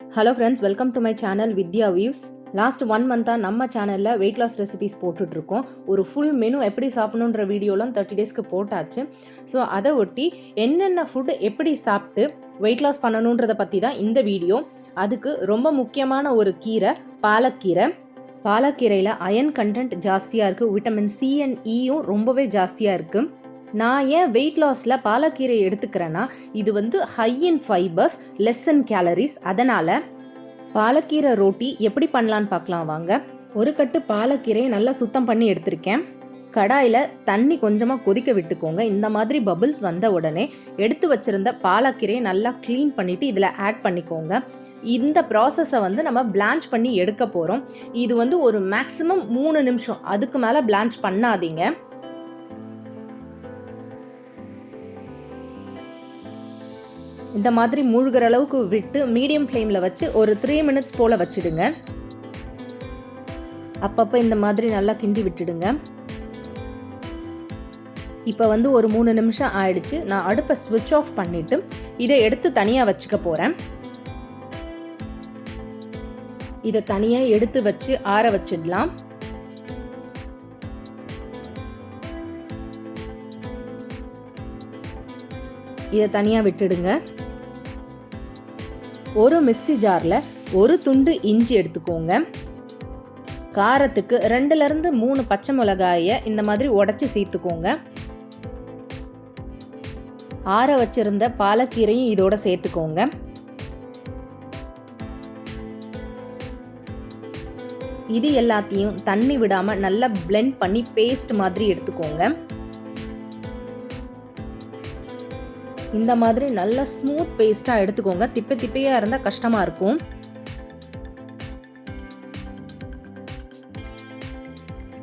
Hello friends welcome to my channel Vidya views last one மந்த்தாக நம்ம சேனலில் weight loss recipes போட்டுட்ருக்கோம் ஒரு full menu எப்படி சாப்பிடணுன்ற வீடியோலாம் தேர்ட்டி டேஸ்க்கு போட்டாச்சு. ஸோ அதை ஒட்டி என்னென்ன ஃபுட் எப்படி சாப்பிட்டு வெயிட் லாஸ் பண்ணணுன்றதை பற்றி தான் இந்த வீடியோ அதுக்கு ரொம்ப முக்கியமான ஒரு கீரை பாலக்கீரை. பாலக்கீரையில் அயன் கண்டென்ட் ஜாஸ்தியாக இருக்குது விட்டமின் சி அண்ட் இயும் e ரொம்பவே ஜாஸ்தியாக இருக்குது நான் ஏன் வெயிட் லாஸில் பாலக்கீரை எடுத்துக்கிறேன்னா இது வந்து high in fibres less in calories அதனால் பாலக்கீரை ரோட்டி எப்படி பண்ணலான்னு பார்க்கலாம் வாங்க. ஒரு கட்டு பாலக்கீரையை நல்லா சுத்தம் பண்ணி எடுத்திருக்கேன். கடாயில் தண்ணி கொஞ்சமாக கொதிக்க விட்டுக்கோங்க. இந்த மாதிரி பபிள்ஸ் வந்த உடனே எடுத்து வச்சுருந்த பாலக்கீரையை நல்லா க்ளீன் பண்ணிவிட்டு இதில் ஆட் பண்ணிக்கோங்க. இந்த ப்ராசஸை வந்து நம்ம பிளான்ச் பண்ணி எடுக்க போகிறோம் இது வந்து ஒரு மேக்ஸிமம் மூணு நிமிஷம். அதுக்கு மேலே பிளான்ச் பண்ணாதீங்க. இந்த மாதிரி மூழ்கிற அளவுக்கு விட்டு மீடியம் ஃப்ளேமில் வச்சு ஒரு த்ரீ மினிட்ஸ் போல் வச்சுடுங்க. அப்பப்போ இந்த மாதிரி நல்லா கிண்டி விட்டுடுங்க. இப்போ வந்து ஒரு மூணு நிமிஷம் ஆயிடுச்சு. நான் அடுப்பை ஸ்விட்ச் ஆஃப் பண்ணிவிட்டு இதை எடுத்து தனியாக வச்சுக்க போகிறேன் இதை தனியாக எடுத்து வச்சு ஆற வச்சிடலாம். இதை தனியாக விட்டுடுங்க. ஒரு மிக்சி ஜாரில் ஒரு துண்டு இஞ்சி எடுத்துக்கோங்க. காரத்துக்கு ரெண்டுலேருந்து மூணு பச்சை மிளகாயை இந்த மாதிரி உடச்சி சேர்த்துக்கோங்க. ஆற வச்சிருந்த பாலக்கீரையும் இதோட சேர்த்துக்கோங்க. இது எல்லாத்தையும் தண்ணி விடாமல் நல்லா பிளெண்ட் பண்ணி பேஸ்ட் மாதிரி எடுத்துக்கோங்க. இந்த மாதிரி நல்ல ஸ்மூத் பேஸ்ட்டாக எடுத்துக்கோங்க. திப்பை திப்பையாக இருந்தால் கஷ்டமாக இருக்கும்.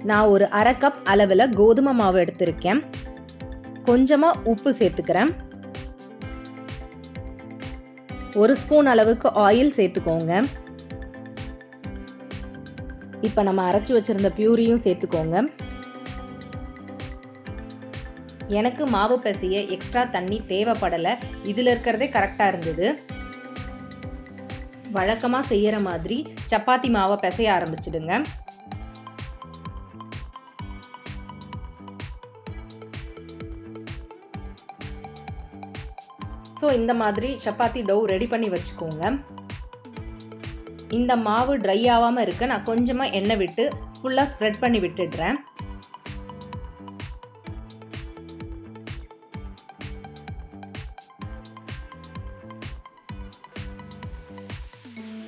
நான் ஒரு அரை கப் அளவில் கோதுமை மாவு எடுத்திருக்கேன். கொஞ்சமாக உப்பு சேர்த்துக்கிறேன். ஒரு ஸ்பூன் அளவுக்கு ஆயில் சேர்த்துக்கோங்க. இப்போ நம்ம அரைச்சி வச்சிருந்த பியூரியும் சேர்த்துக்கோங்க. எனக்கு மாவு பசிய எக்ஸ்ட்ரா தண்ணி தேவைப்படலை. இதில் இருக்கிறதே கரெக்டாக இருந்தது. வழக்கமாக செய்கிற மாதிரி சப்பாத்தி மாவை பிசைய ஆரம்பிச்சிடுங்க. ஸோ இந்த மாதிரி சப்பாத்தி டவ் ரெடி பண்ணி வச்சுக்கோங்க. இந்த மாவு ட்ரை ஆகாமல் இருக்க நான் கொஞ்சமாக எண்ணெய் விட்டு ஃபுல்லாக ஸ்ப்ரெட் பண்ணி விட்டுடுறேன்.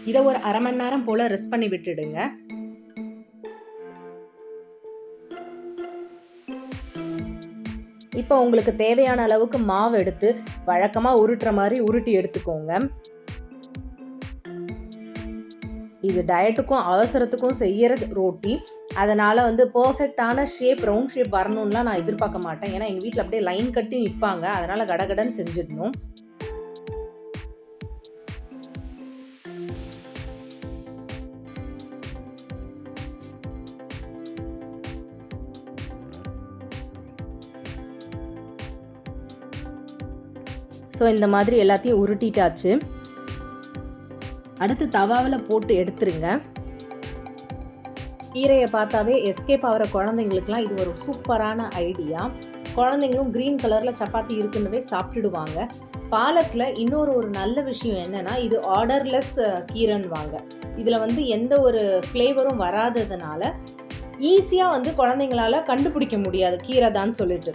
இதை ஒரு அரை மணி நேரம் போல் ரெஸ்ட் பண்ணி விட்டுடுங்க. இப்போ உங்களுக்கு தேவையான அளவுக்கு மாவு எடுத்து வழக்கமாக உருட்டுற மாதிரி உருட்டி எடுத்துக்கோங்க. இது டயட்டுக்கும் அவசரத்துக்கும் செய்யற ரோட்டி அதனால் வந்து பர்ஃபெக்டான ஷேப் ரவுண்ட் ஷேப் வரணும்லாம் நான் எதிர்பார்க்க மாட்டேன். ஏன்னா எங்கள் வீட்டில் அப்படியே லைன் கட்டி நிற்பாங்க அதனால் கடகடன்னு செஞ்சிடணும். ஸோ இந்த மாதிரி எல்லாத்தையும் உருட்டிட்டாச்சு. அடுத்து தவாவில் போட்டு எடுத்துருங்க. கீரையை பார்த்தாவே எஸ்கேப் ஆகிற குழந்தைங்களுக்குலாம் இது ஒரு சூப்பரான ஐடியா. குழந்தைங்களும் க்ரீன் கலரில் சப்பாத்தி இருக்குன்னவே சாப்பிட்டுடுவாங்க. பாலக்கில் இன்னொரு ஒரு நல்ல விஷயம் என்னென்னா இது ஆர்டர்லெஸ் கீரைன்னுவாங்க. இதில் வந்து எந்த ஒரு ஃப்ளேவரும் வராததுனால ஈஸியாக வந்து குழந்தைங்களால கண்டுபிடிக்க முடியாது. கீரை தான் சொல்லிட்டு.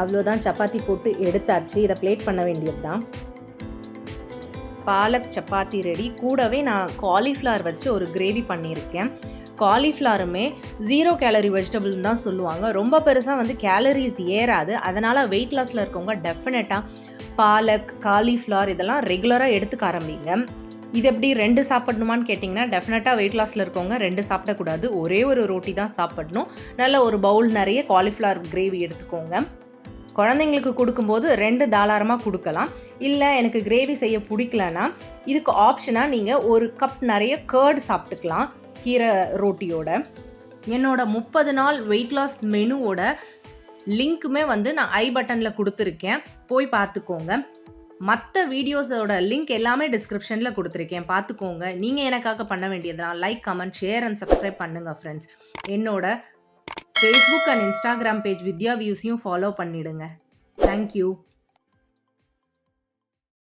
அவ்வளோதான் சப்பாத்தி போட்டு எடுத்தாச்சு. இதை பிளேட் பண்ண வேண்டியது தான் பாலக் சப்பாத்தி ரெடி கூடவே நான் காலிஃப்ளவர் வச்சு ஒரு கிரேவி பண்ணியிருக்கேன். காலிஃப்ளவருமே ஜீரோ கேலரி வெஜிடபிள்னு தான் சொல்லுவாங்க. ரொம்ப பெருசாக வந்து கேலரிஸ் ஏறாது. அதனால் வெயிட் லாஸில் இருக்கவங்க டெஃபினட்டாக பாலக் காலிஃப்ளவர் இதெல்லாம் ரெகுலராக எடுத்துக்க ஆரம்பிங்க. இது எப்படி ரெண்டு சாப்பிடணுமான்னு கேட்டிங்கன்னா டெஃபினட்டாக வெயிட் லாஸில் இருக்கவங்க ரெண்டு சாப்பிடக்கூடாது. ஒரே ஒரு ரோட்டி தான் சாப்பிடணும். நல்ல ஒரு பவுல் நிறைய காலிஃப்ளவர் கிரேவி எடுத்துக்கோங்க. குழந்தைங்களுக்கு கொடுக்கும்போது ரெண்டு தாளாரமாக கொடுக்கலாம். இல்லை எனக்கு கிரேவி செய்ய பிடிக்கலனா இதுக்கு ஆப்ஷனாக நீங்கள் ஒரு கப் நிறைய கேர்டு சாப்பிட்டுக்கலாம் கீரை ரோட்டியோட. என்னோட முப்பது நாள் வெயிட் லாஸ் மெனுவோட லிங்க்குமே வந்து நான் ஐ பட்டனில் கொடுத்துருக்கேன். போய் பார்த்துக்கோங்க. மற்ற வீடியோஸோட லிங்க் எல்லாமே டிஸ்கிரிப்ஷனில் கொடுத்துருக்கேன். பார்த்துக்கோங்க. நீங்கள் எனக்காக பண்ண வேண்டியதுதான் like comment share and subscribe பண்ணுங்கள் ஃப்ரெண்ட்ஸ் என்னோட Facebook and Instagram page Vidya வியூஸையும் follow பண்ணிடுங்க. Thank you